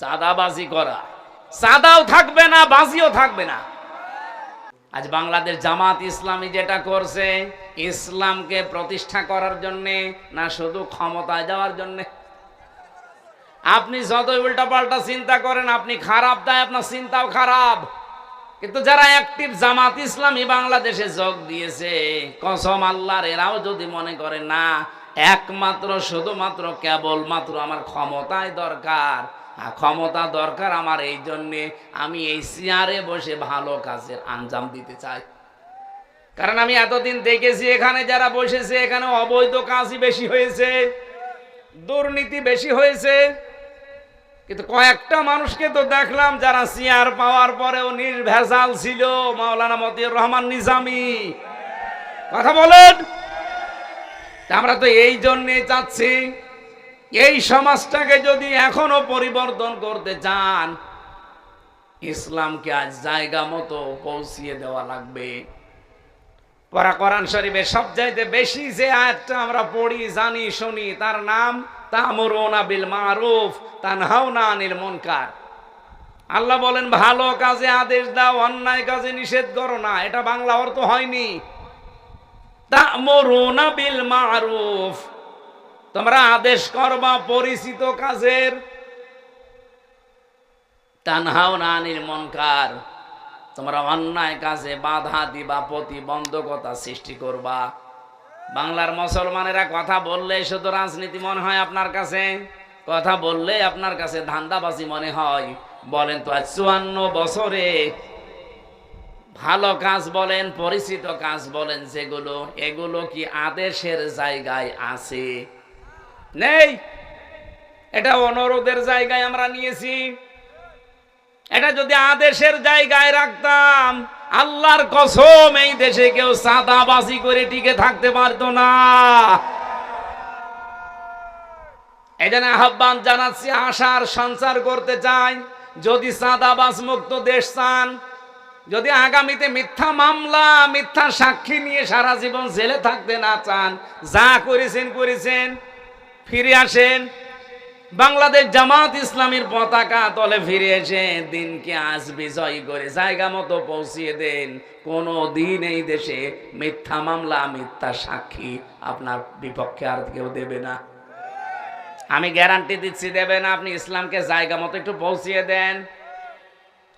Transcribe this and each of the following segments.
সাদাবাজি করা। সাদাও থাকবে না, বাজিও থাকবে না। আজ বাংলাদেশ জামাত ইসলামী যেটা করছে, ইসলামকে প্রতিষ্ঠা করার জন্যে না শুধু ক্ষমতায় যাওয়ার জন্যে? আপনি যত উল্টাপাল্টা চিন্তা করেন, আপনি খারাপ তাই আপনার চিন্তাও খারাপ। কিন্তু যারা অ্যাক্টিভ জামাত ইসলামী বাংলাদেশে যোগ দিয়েছে, কসম আল্লাহর, এরাও যদি মনে করে, না, একমাত্র, শুধুমাত্র, কেবলমাত্র আমার ক্ষমতায় দরকার। ক্ষমতা দরকার আমার এই জন্যে আমি এই চেয়ারে বসে ভালো কাজের আঞ্জাম দিতে চাই। কারণ আমি এতদিন দেখেছি এখানে যারা বসেছে, এখানে অবৈধ কাজই বেশি হয়েছে, দুর্নীতি বেশি হয়েছে। কিন্তু কয়েকটা মানুষকে তো দেখলাম যারা চেয়ার পাওয়ার পরেও নির্ভেজাল ছিল, মাওলানা মতিউর রহমান নিজামি। কথা বলেন? আমরা তো এই জন্যে চাচ্ছি এই সমাজটাকে যদি এখনও পরিবর্তন করতে চান, ইসলামকে আজ জায়গা মতো পৌঁছিয়ে দেওয়া লাগবে। পরা কোরআন শরীফে সবচাইতে বেশি যে আয়াতটা আমরা পড়ি, জানি, শুনি, তার নাম তামরুনা বিল মারুফ, তানহাউনা আনিল মুনকার। আল্লাহ বলেন, ভালো কাজে আদেশ দাও, অন্যায় কাজে নিষেধ করো না। এটা বাংলা অর্থ হয়নি। তামরুনা বিল মারুফ। তোমরা আদেশ করবা পরিচিত কাজের। তানহাউনা আনিল মুনকার। তোমরা অন্যায় কাজে বাধা দিবা, প্রতিবন্ধকতা সৃষ্টি করবা। বাংলার মুসলমানেরা কথা বললে শুধু রাজনীতি মনে হয় আপনার কাছে। কথা বললে আপনার কাছে ধান্দাবাজি মনে হয়। বলেন তো, আজ চুয়ান্ন বছরে ভালো কাজ বলেন, পরিচিত কাজ বলেন, যেগুলো, এগুলো কি আদেশের জায়গায় আছে? নেই। এটা অনুরোধের জায়গায় আমরা নিয়েছি। এটা যদি আদেশের জায়গায় রাখতাম, আল্লাহর কসম, এই দেশে কেউ সাদাবাজি করে টিকে থাকতে পারতো না। জন্য আহ্বান জানাচ্ছি, আশার সঞ্চার করতে চাই। যদি সাদাবাজ মুক্ত দেশ চান, যদি আগামীতে মিথ্যা মামলা, মিথ্যা সাক্ষী নিয়ে সারা জীবন জেলে থাকতে না চান, যা করেছেন করেছেন। ফিরে আসেন। বাংলাদেশ জামাত ইসলামীর পতাকা তলে ফিরে এসে দিনকে আজ বিজয় করে জায়গা মতো পৌঁছিয়ে দেন। কোনো দিন এই দেশে মিথ্যা মামলা, মিথ্যা সাক্ষী আপনার বিপক্ষে আর কেউ দেবে না। আমি গ্যারান্টি দিচ্ছি, দেবেন আপনি ইসলামকে জায়গা মতো একটু পৌঁছিয়ে দেন।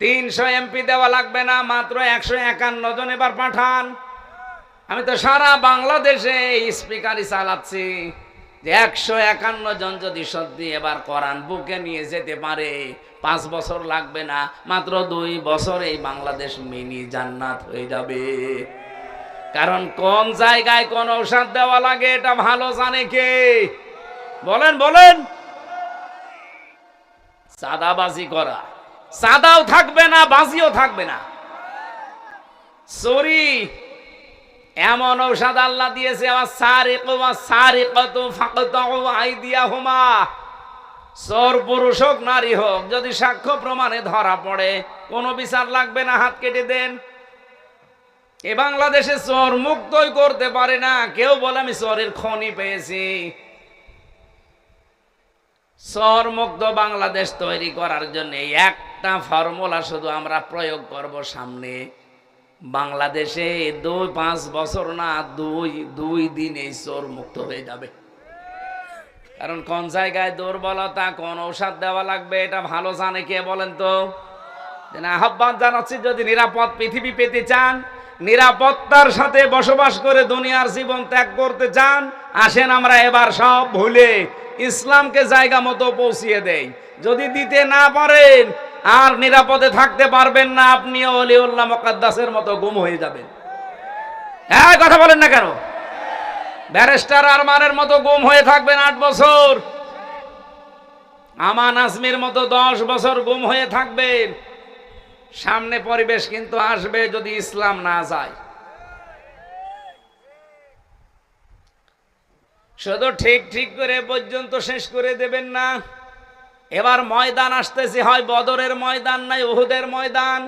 তিনশো এমপি দেওয়া লাগবে না, মাত্র একশো একান্ন জন এবার পাঠান। আমি তো সারা বাংলাদেশে স্পিকারই চালাচ্ছি। যে একশো একান্ন জন যদি সত্যি এবার কোরআন বুকে নিয়ে যেতে পারে, পাঁচ বছর লাগবে না, মাত্র দুই বছর এই বাংলাদেশ মিনি জান্নাত হয়ে যাবে। কারণ কোন জায়গায় কোন ঔষধ দেওয়া লাগে, এটা ভালো জানে কে? বলেন বলেন। সাদাবাজি করা। সাদাও থাকবে না, বাজিও থাকবে না। সরি এমন ঔষধ আল্লাহ দিয়েছে, আমার সারে কোমা সারে কত ফাঁকত আইদিয়া হোমা চোর, পুরুষ হোক, নারী হোক, যদি সাক্ষ্য প্রমাণে ধরা পড়ে, কোনো বিচার লাগবে না, হাত কেটে দেন। এ বাংলাদেশে চোর মুক্তই করতে পারে না। কেউ বলে, আমি চোরের খনি পেয়েছি। চোর মুক্ত বাংলাদেশ তৈরি করার জন্য একটা ফর্মুলা শুধু আমরা প্রয়োগ করব সামনে। বাংলাদেশে দুই, পাঁচ বছর না, দুই দুই দিন এই চোর মুক্ত হয়ে যাবে। কারণ কোন জায়গায় দুর্বলতা, কোন ঔষধ দেওয়া লাগবে, এটা ভালো জানে কে বলেন তো? আহ্বান জানাচ্ছি, যদি নিরাপদ পৃথিবী পেতে চান, নিরাপত্তার সাথে বসবাস করে দুনিয়ার জীবন ত্যাগ করতে চান, আসেন আমরা এবার সব ভুলে। ইসলামকে জায়গা মতো পৌঁছিয়ে দেই। যদি দিতে না পারেন আর নিরাপদে থাকতে পারবেন না। আপনিও অলিউল্লাহ মকাদ্দাসের মতো গুম হয়ে যাবেন। হ্যাঁ কথা বলেন না কেন? ব্যারিস্টার আরমানের মতো গুম হয়ে থাকবেন আট বছর। আমান আজমির মতো দশ বছর গুম হয়ে থাকবেন। সামনে পরিবেশ কিন্তু আসবে যদি ইসলাম না যায়। শুধু ঠিক ঠিক করে পর্যন্ত শেষ করে দেবেন না। এবার ময়দান আসতেছে, হয় বদরের ময়দান নাই উহুদের ময়দান?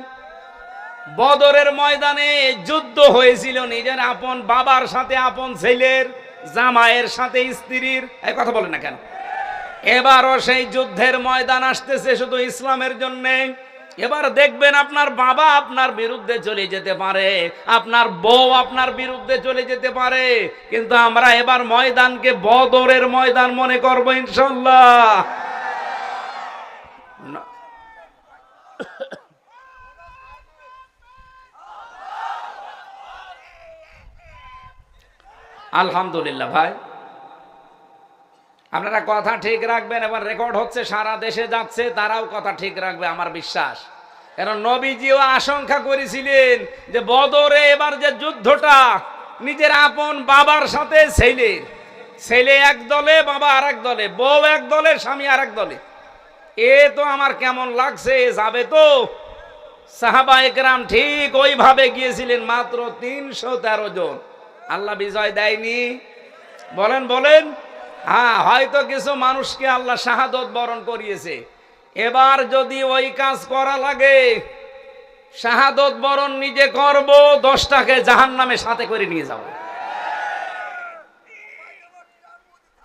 বদরের ময়দানে যুদ্ধ হয়েছিল, নিজের আপন বাবার সাথে, আপন ছেলের, জামাইয়ের সাথে, স্ত্রীর, এই কথা বলেন না কেন? এবারও সেই যুদ্ধের ময়দান আসতেছে শুধু ইসলামের জন্যে। এবার দেখবেন আপনার বাবা আপনার বিরুদ্ধে চলে যেতে পারে, আপনার বউ আপনার বিরুদ্ধে চলে যেতে পারে, কিন্তু আমরা এবার ময়দানকে বদরের ময়দান মনে করব ইনশাল্লাহ। আলহামদুলিল্লাহ ভাই। আপনারা কথা ঠিক রাখবেন এবার রেকর্ড হচ্ছে, সারা দেশে যাচ্ছে, তারাও কথা ঠিক রাখবে, আমার বিশ্বাস। কারণ নবীজিও আশঙ্কা করেছিলেন যে বদরে এবার যে যুদ্ধটা, নিজের আপন বাবার সাথে ছেলের, ছেলে এক দলে, বাবা আর এক দলে, বউ এক দলে, স্বামী আর এক দলে। এ তো আমার কেমন লাগছে, যাবে তো। সাহাবা একরাম ঠিক ওইভাবে গিয়েছিলেন মাত্র তিনশো তেরো জন। আল্লাহ বিজয় দেয়নি। বলেন বলেন। হ্যাঁ হয়তো কিছু মানুষকে আল্লাহ শাহাদত বরণ করিয়েছে। এবার যদি ওই কাজ করা লাগে, শাহাদত বরণ নিজে করব, দশটাকে জাহান নামে সাথে করে নিয়ে যাব।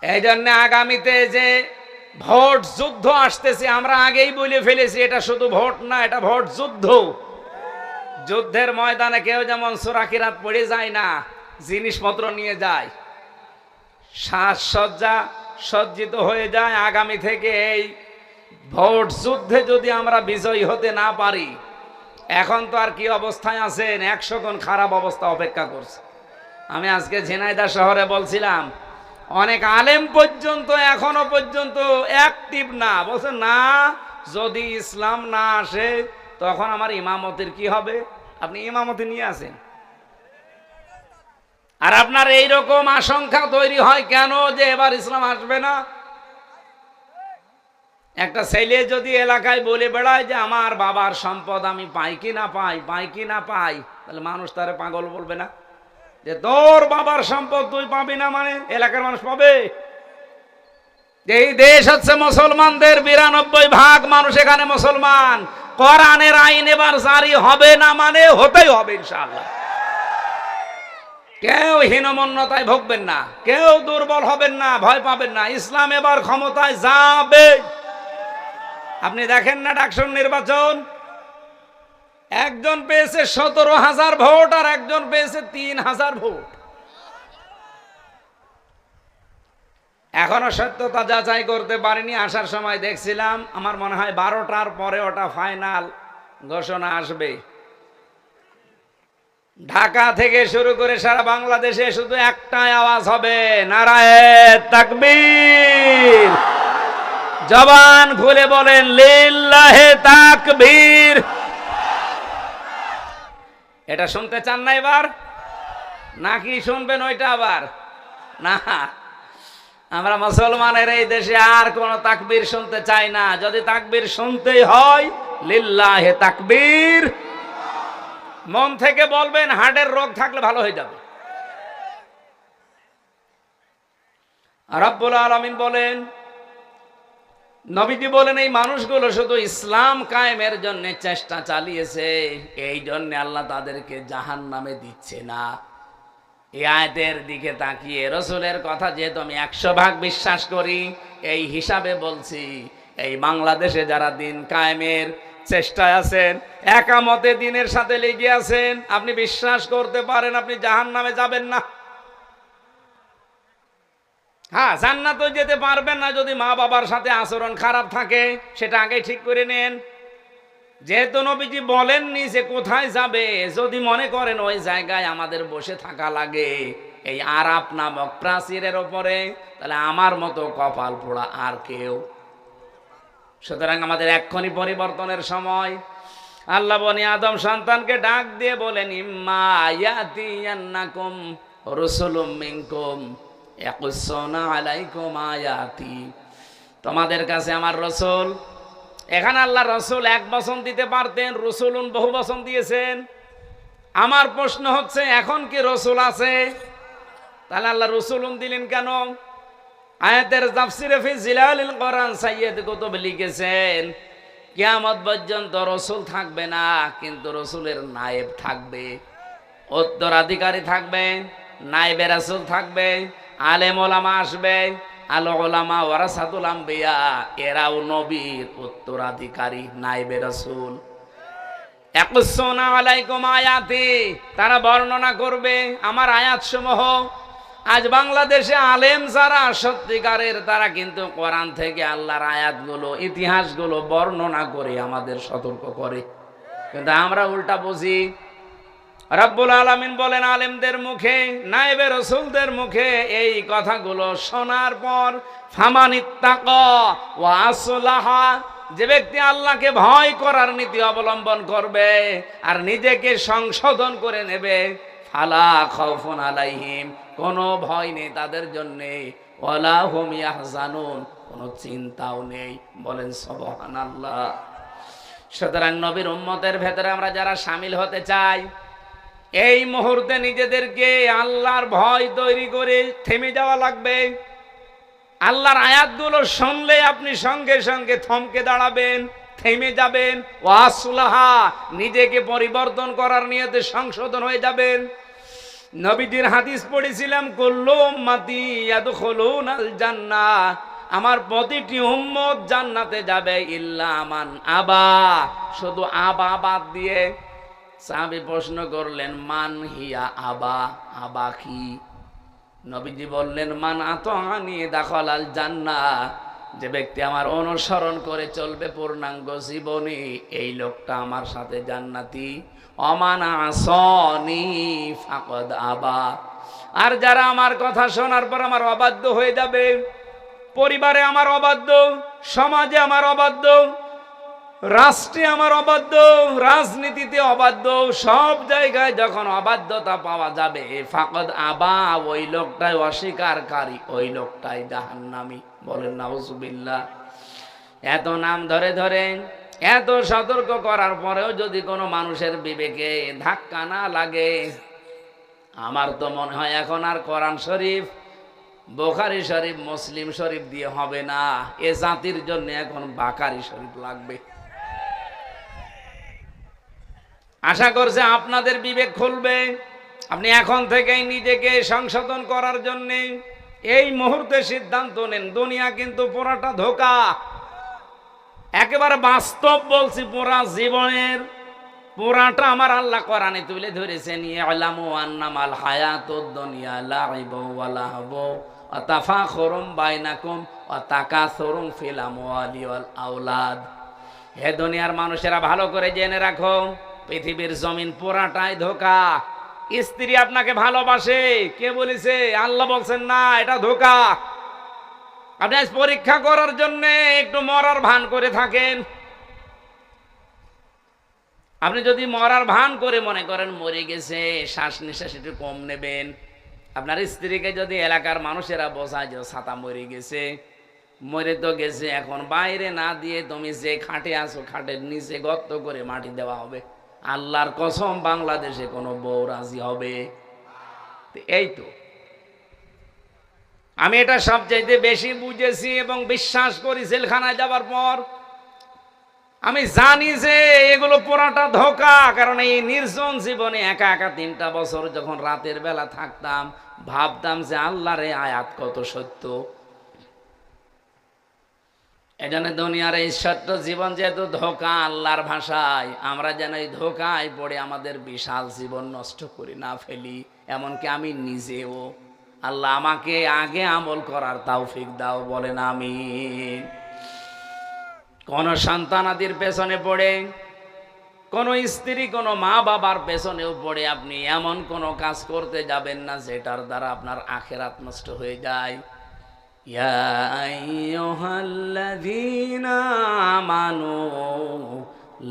এই জন্য আগামীতে যে ভোট যুদ্ধ আসতেছে, আমরা আগেই বলে ফেলেছি, এটা শুধু ভোট না, এটা ভোট যুদ্ধ। যুদ্ধের ময়দানে কেউ যেমন সোরাকিরাত পড়ে যায় না জিনিসপত্র নিয়ে যায়। সাজসজ্জা সজ্জিত হয়ে যায় আগামী থেকে এই ভোট যুদ্ধে যদি আমরা বিজয়ী হতে না পারি। এখন তো আর কি অবস্থায় আছেন? একশো গুণ খারাপ অবস্থা অপেক্ষা করছে। আমি আজকে ঝিনাইদা শহরে বলছিলাম, অনেক আলেম পর্যন্ত, এখনও পর্যন্ত অ্যাক্টিভ না। বলছে, না, যদি ইসলাম না আসে, তখন আমার ইমামতের কি হবে? আপনি ইমামতি নিয়ে আসেন। আর আপনার এই রকম আশঙ্কা তৈরি হয় কেন যে এবার ইসলাম আসবে না? একটা ছেলে যদি এলাকায় বলে বেড়ায় যে আমার বাবার সম্পদ আমি পাই কি না পাই পাই কি না পাই, তাহলে মানুষ তারে পাগল বলবে না? যে তোর বাবার সম্পদ তুই পাবি না মানে এলাকার মানুষ পাবে? যে এই দেশ হচ্ছে মুসলমানদের বিরানব্বই ভাগ মানুষ এখানে মুসলমান। কোরআনের আইন এবার জারি হবে না মানে হতেই হবে ইনশাআল্লাহ। কেউ হীনমন্যতায় ভুগবেন না, কেউ দুর্বল হবেন না, ভয় পাবেন না। ইসলাম এবার ক্ষমতায় যাবে। আপনি দেখেন না ডাকসুন নির্বাচন? একজন পেয়েছে সতেরো হাজার ভোট আর একজন পেয়েছে তিন হাজার ভোট। এখনও সত্যতা যাচাই করতে পারিনি, আসার সময় দেখছিলাম, আমার মনে হয় বারোটার পরে ওটা ফাইনাল ঘোষণা আসবে। ঢাকা থেকে শুরু করে সারা বাংলাদেশে শুধু একটাই আওয়াজ হবে নারায়ণ তাকবীর। জবান খুলে বলেন, লিল্লাহে তাকবীর। এটা শুনতে চান না এবার? নাকি শুনবেন ওইটা আবার? না। আমরা মুসলমানের এই দেশে আর কোন তাকবীর শুনতে চাই না। যদি তাকবীর শুনতেই হয়, লিল্লাহে তাকবীর। মন থেকে বলবেন, হার্টের রোগ থাকলে ভালো হয়ে যাবে। রব্বুল আলমিন বলেন, নবীজি বলেন, এই মানুষগুলো শুধু ইসলাম কায়েমের জন্য চেষ্টা চালিয়েছে, এই জন্য আল্লাহ তাদেরকে জাহান নামে দিচ্ছে না। আয়তের দিকে তাকিয়ে রসুলের কথা যেহেতু আমি একশো ভাগ বিশ্বাস করি, এই হিসাবে বলছি, এই বাংলাদেশে যারা দিন কায়েমের চেষ্টায় আছেন, একামতে দিনের সাথে লেগে আছেন। আপনি বিশ্বাস করতে পারেন, আপনি জাহান নামে যাবেন না। হ্যাঁ জান্নাতও যেতে পারবেন না যদি মা বাবার সাথে আচরণ খারাপ থাকে, সেটা আগে ঠিক করে নেন। যেহেতু নবীজি বলেননি যে কোথায় যাবে, যদি মনে করেন ওই জায়গায় আমাদের বসে থাকা লাগে, এই আরাপ নামক প্রাচীরের ওপরে, তাহলে আমার মতো কপাল পোড়া আর কেউ সুতরাং আমাদের এক্ষুনি পরিবর্তনের সময়। আল্লাহ বনি আদম সন্তানকে ডাক দিয়ে বলেন, ইম্মা ইয়াতিয়ান্নাকুম রুসুলুম মিনকুম, ইয়াকুসুনা আলাইকুম আয়াতি। তোমাদের কাছে আমার রসুল। এখানে আল্লাহ রসুল এক বসন দিতে পারতেন, রসুলুন বহু বসন দিয়েছেন। আমার প্রশ্ন হচ্ছে, এখন কি রসুল আছে? তাহলে আল্লাহ রসুলুন দিলেন কেন? আয়াতের তাফসিরে ফি জিলালিল কোরআন সাইয়্যিদ কুতুব লিখেছেন, কিয়ামত পর্যন্ত রসুল থাকবে না, কিন্তু রসুলের নায়েব থাকবে। উত্তরাধিকারী থাকবে, নায়েবে রাসূল থাকবে, আলেম ওলামা আসবে, আল ওলামা ওয়ারাসাতুল আম্বিয়া, এরাও নবীর উত্তরাধিকারী নাইবে রাসূল। একুশনা আলাইকুম আয়াতি, তারা বর্ণনা করবে, আমার আয়াত সমূহ আজ বাংলাদেশে আলেম যারা, সত্যিকারের তারা কিন্তু কোরআন থেকে আল্লাহর আয়াতগুলো, ইতিহাসগুলো বর্ণনা করে আমাদের সতর্ক করে। কিন্তু আমরা উল্টা বুঝি। রব্বুল আলামিন বলেন, আলেমদের মুখে, নায়েবে রসুলদের মুখে এই কথাগুলো শোনার পর যে ব্যক্তি আল্লাহকে ভয় করার নীতি অবলম্বন করবে আর নিজেকে সংশোধন করে নেবে, ফালা খাউফুন আলাইহিম। কোনো ভয় নেই তাদের জন্যে। ইয়াহজানুন, কোনো চিন্তাও নেই। বলেন, সুবহানাল্লাহ। সুতরাং নবীর উম্মতের ভেতরে আমরা যারা সামিল হতে চাই, এই মুহূর্তে নিজেদেরকে আল্লাহর ভয় তৈরি করে থেমে যাওয়া লাগবে। আল্লাহর আয়াতগুলো শুনলে আপনি সঙ্গে সঙ্গে থমকে দাঁড়াবেন, থেমে যাবেন। ও আসলাহা নিজেকে পরিবর্তন করার নিয়তে সংশোধন হয়ে যাবেন। নবীজির হাদিস পড়েছিলাম, কুল্লু উম্মতি ইয়াদখুলুন আল জান্নাহ আমার প্রতিটি উম্মত জান্নাতে যাবে ইল্লা আমান আবা শুধু আবা বাদ দিয়ে সাহাবী প্রশ্ন করলেন, মান হিয়া আবা আবা কি? নবীজি বললেন, মান আতহানি দাখল আল জান্না যে ব্যক্তি আমার অনুসরণ করে চলবে পূর্ণাঙ্গ জীবনে, এই লোকটা আমার সাথে জান্নাতি অমান আসনি ফাকদ আবা। আর যারা আমার কথা শোনার পর আমার অবাধ্য হয়ে যাবে, পরিবারে আমার অবাধ্য, সমাজে আমার অবাধ্য, রাষ্ট্রে আমার অবাধ্য, রাজনীতিতে অবাধ্য, সব জায়গায় যখন অবাধ্যতা পাওয়া যাবে, ফাকদ আবা ওই লোকটাই অস্বীকারী, ওই লোকটাই জাহান্নামি। বলেন, নাউজুবিল্লাহ। এত নাম ধরে ধরে এত সতর্ক করার পরেও যদি কোনো মানুষের বিবেকে ধাক্কা না লাগে, আমার তো মনে হয় এখন আর কোরআন শরীফ, বোখারি শরীফ, মুসলিম শরীফ দিয়ে হবে না। এ জাতির জন্য এখন বাকারি শরীফ লাগবে। আশা করছে আপনাদের বিবেক খুলবে। আপনি এখন থেকেই নিজেকে সংশোধন করার জন্য এই মুহূর্তে সিদ্ধান্ত নেন। দুনিয়া কিন্তু পুরাটা ধোকা। একেবারে বাস্তব বলছি, পুরা জীবনের, পুরাটা আমার আল্লাহ কোরআনে তুলে ধরেছেন, ইয়ালামু আন্নামাল হায়াতুদ দুনিয়া লাইবু ওয়া লাহবু ওয়া তাফাখুরুম বাইনাকুম ওয়া তাকাসুরুম ফিল আমওয়ালি ওয়াল আওলাদ। হে দুনিয়ার মানুষেরা, ভালো করে জেনে রাখো, পৃথিবীর জমিন পুরাটাই ধোকা। স্ত্রী আপনাকে ভালোবাসে, কে বলেছে? আল্লাহ বলছেন, না, এটা ধোকা। আপনি আজ পরীক্ষা করার জন্য একটু মরার ভান করে থাকেন। আপনি যদি মরার ভান করে মনে করেন মরে গেছে শ্বাস নিঃশ্বাস একটু কম নেবেন। আপনার স্ত্রীকে যদি এলাকার মানুষেরা বোঝায় যে ছাতা মরে গেছে, মরে তো গেছে, এখন বাইরে না দিয়ে তুমি যে খাটে আসো খাটের নিচে গর্ত করে মাটি দেওয়া হবে। আল্লাহর কসম বাংলাদেশে কোনো বউ রাজি হবে। এই তো। আমি এটা সবচাইতে বেশি বুঝেছি এবং বিশ্বাস করি জেলখানায় যাবার পর। আমি জানি যে এগুলো পুরাটা ধোকা, কারণ এই নির্জন জীবনে একা একা তিনটা বছর যখন রাতের বেলা থাকতাম, ভাবতাম যে আল্লাহর আয়াত কত সত্য। এজন্য দুনিয়ার এই সত্য জীবন যেহেতু ধোকা আল্লাহর ভাষায়, আমরা যেন এই ধোকায় পড়ে আমাদের বিশাল জীবন নষ্ট করি না ফেলি, এমনকি আমি নিজেও। আল্লাহ আমাকে আগে আমল করার তাওফিক দাও, বলেন আমি কোনো সন্তানাদির পেছনে পড়ে, কোনো স্ত্রী, কোনো মা বাবার পেছনেও পড়ে আপনি এমন কোনো কাজ করতে যাবেন না, যেটার দ্বারা আপনার আখেরাত নষ্ট হয়ে যায়। মানু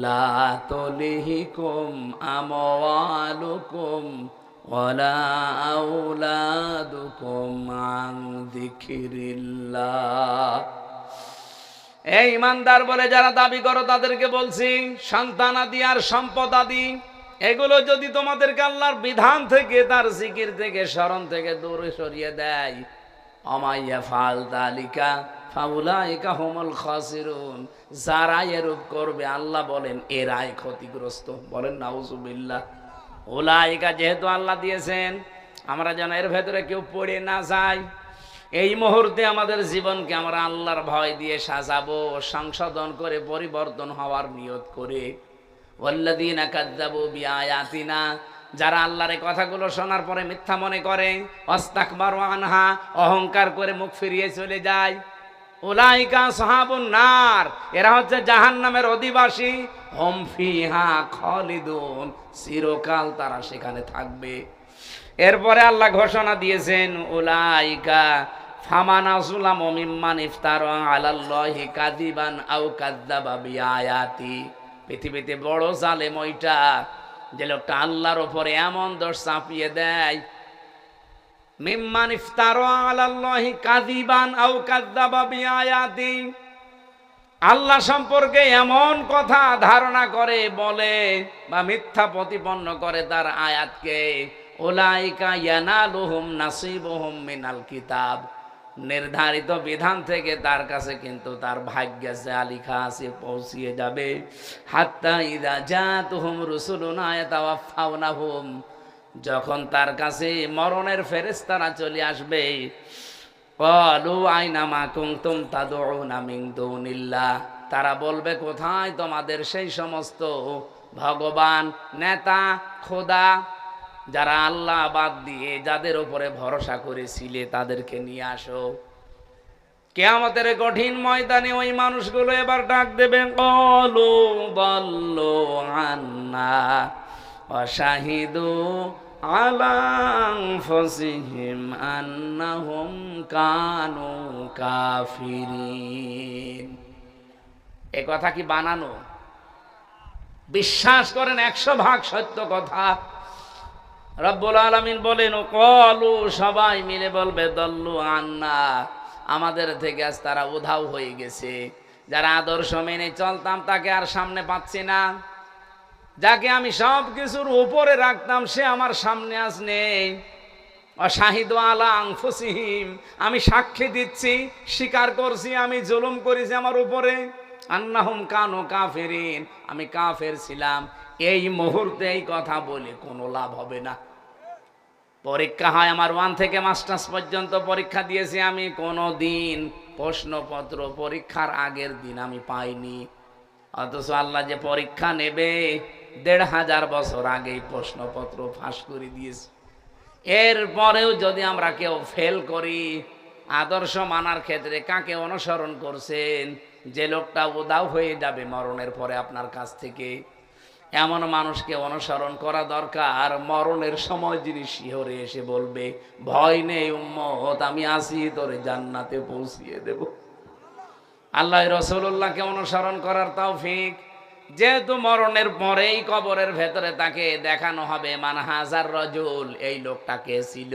লা তলিহিকুম আমওয়ালুকুম ولا أولادكم عن ذكر الله এই ইমানদার বলে যারা দাবি করো তাদেরকে বলছি সন্তান আদি আর সম্পদ আদি এগুলো যদি তোমাদেরকে আল্লাহর বিধান থেকে তার জিকির থেকে স্মরণ থেকে দূরে সরিয়ে দেয় অমাইয়া ফাল তালিকা ফাউলাইকা হোমল খাসিরুন যারা এরূপ করবে আল্লাহ বলেন এরাই ক্ষতিগ্রস্ত বলেন নাউজুবিল্লাহ ওলাইকা যেহেতু আল্লাহ দিয়েছেন, আমরা যেন এর ভেতরে কেউ পড়ে না যায়। এই মুহূর্তে আমাদের জীবনকে আমরা আল্লাহর ভয় দিয়ে সাজাবো, সংশোধন করে, পরিবর্তন হওয়ার নিয়ত করে। যারা আল্লাহর এই কথাগুলো শোনার পরে মিথ্যা মনে করে অস্তাকবারু আনহা, অহংকার করে মুখ ফিরিয়ে চলে যায়। উলাইকা সাহাবুন নার এরা হচ্ছে জাহান্নামের অধিবাসী। হম ফিহা খলিদুন। চিরকাল তারা সেখানে থাকবে। এরপরে আল্লাহ ঘোষণা দিয়েছেন, উলাইকা ফামানা সুলাম মিম্মান ইফতার আলাল্লাহি কাদিবান আও কাদ্দাবা বিআয়াতি। পৃথিবীতে বড় জালেম ওইটা, যে লোকটা আল্লাহর ওপরে এমন দোষ চাপিয়ে দেয় মিম্মান ইফতার আল্লাহ সম্পর্কে এমন কথা ধারণা করে, বলে বা মিথ্যা প্রতিপন্ন করে তার আয়াতকে মিনাল কিতাব। নির্ধারিত বিধান থেকে তার কাছে কিন্তু তার ভাগ্যে যা লিখা আছে পৌঁছিয়ে যাবে। হাত্তা ইদা জাতুহুম রুসুলুনা ইয়াতাওয়াফাউনাহুম। যখন তার কাছে মরণের ফেরেশতারা চলে আসবে, কলু আইনা মা কুমতুম তাদউনা মিন দুনিল্লাহ? তারা বলবে, কোথায় তোমাদের সেই সমস্ত ভগবান, নেতা, খোদা, যারা আল্লাহ বাদ দিয়ে যাদের উপরে ভরসা করেছিলে তাদেরকে নিয়ে আসো? কেয়ামতের কঠিন ময়দানে ওই মানুষগুলো এবার ডাক দেবে, কলু বল্ল আন্না অশাহিদু আলাং ফসিহিম আন্নাহুম কানু কাফিরিন। এ কথা কি বানানো? বিশ্বাস করেন একশো ভাগ সত্য কথা। রব্বুল আলমিন বলেন ও কলু সবাই মিলে বলবে, দল্লু আন্না। আমাদের থেকে আজ তারা উধাও হয়ে গেছে। যারা আদর্শ মেনে চলতাম তাকে আর সামনে পাচ্ছি না। যাকে আমি সব কিছুর উপরে রাখতাম, সে আমার সামনে আজ নেই। অশাহিদ আলা আংফুসিহিম আমি সাক্ষী দিচ্ছি, স্বীকার করছি, আমি জুলুম করেছি আমার উপরে। আন্নাহুম কানো কাফেরিন, আমি কাফের ছিলাম। এই মুহূর্তে এই কথা বলে কোনো লাভ হবে না। পরীক্ষা হয় আমার ওয়ান থেকে মাস্টার্স পর্যন্ত পরীক্ষা দিয়েছি আমি কোনো দিন প্রশ্নপত্র পরীক্ষার আগের দিন আমি পাইনি। অথচ আল্লাহ যে পরীক্ষা নেবে দেড় হাজার বছর আগেই প্রশ্নপত্র ফাঁস করে দিয়েছে। এরপরেও যদি আমরা কেউ ফেল করি, আদর্শ মানার ক্ষেত্রে কাকে অনুসরণ করছেন, যে লোকটা উদাও হয়ে যাবে মরণের পরে আপনার কাছ থেকে। এমন মানুষকে অনুসরণ করা দরকার, মরণের সময় যিনি শিহরে এসে বলবে, ভয় নেই উম্মত, আমি আসি, তোরে জান্নাতে পৌঁছিয়ে দেব। আল্লাহ রসুল্লাহকে অনুসরণ করার তৌফিক। যেহেতু মরণের পরেই কবরের ভেতরে তাকে দেখানো হবে, মান হাজার রজুল এই লোকটা কে ছিল?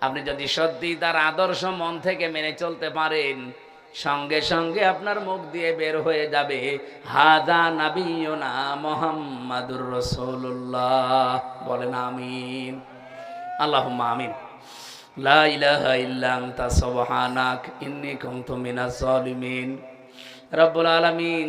আপনি যদি সত্যি তার আদর্শ মন থেকে মেনে চলতে পারেন, সঙ্গে সঙ্গে আপনার মুখ দিয়ে বের হয়ে যাবে, হাদা নাবিয়না মোহাম্মদুর রসুল্লাহ বলেন আমিন। আল্লাহ আমিন। লা ইলাহা ইল্লা আনতা রব্বুল আলামিন